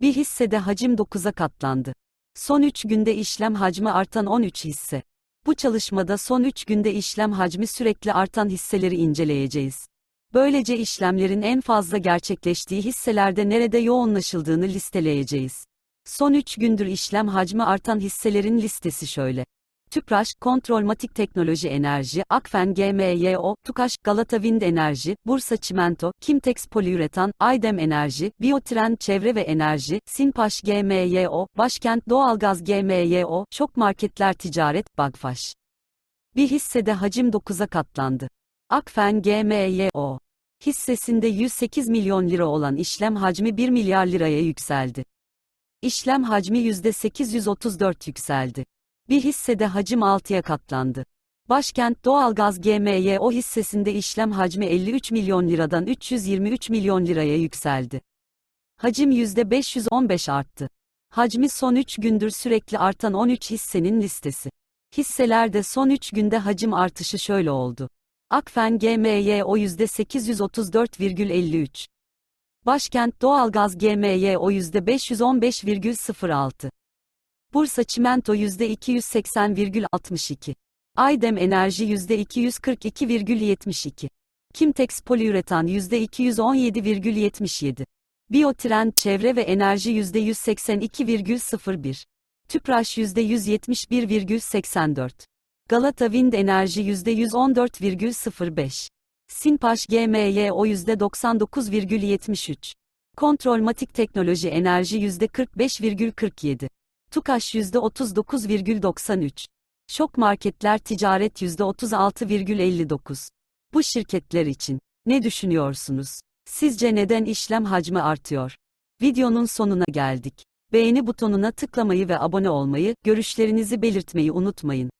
Bir hissede hacim 9'a katlandı. Son 3 günde işlem hacmi artan 13 hisse. Bu çalışmada son 3 günde işlem hacmi sürekli artan hisseleri inceleyeceğiz. Böylece işlemlerin en fazla gerçekleştiği hisselerde nerede yoğunlaşıldığını listeleyeceğiz. Son 3 gündür işlem hacmi artan hisselerin listesi şöyle. Tüpraş, Kontrolmatik Teknoloji Enerji, Akfen GMYO, Tukaş, Galata Wind Enerji, Bursa Çimento, Kimtex Poliüretan, Aydem Enerji, Biyotren Çevre ve Enerji, Sinpaş GMYO, Başkent Doğalgaz GMYO, Şok Marketler Ticaret, Bagfaş. Bir hissede hacim 9'a katlandı. Akfen GMYO hissesinde 108 milyon lira olan işlem hacmi 1 milyar liraya yükseldi. İşlem hacmi %834 yükseldi. Bir hissede hacim 6'ya katlandı. Başkent Doğalgaz GMYO hissesinde işlem hacmi 53 milyon liradan 323 milyon liraya yükseldi. Hacim %515 arttı. Hacmi son 3 gündür sürekli artan 13 hissenin listesi. Hisselerde son 3 günde hacim artışı şöyle oldu. Akfen GMYO %834,53. Başkent Doğalgaz GMYO %515,06. Bursa Çimento %280,62. Aydem Enerji %242,72. Kimtex Poliüretan %217,77. Biyotren Çevre ve Enerji %182,01. Tüpraş %171,84. Galata Wind Enerji %114,05. Sinpaş GMYO %99,73. Kontrolmatik Teknoloji Enerji %45,47. Tukaş %39,93. Şok Marketler Ticaret %36,59. Bu şirketler için ne düşünüyorsunuz? Sizce neden işlem hacmi artıyor? Videonun sonuna geldik. Beğeni butonuna tıklamayı ve abone olmayı, görüşlerinizi belirtmeyi unutmayın.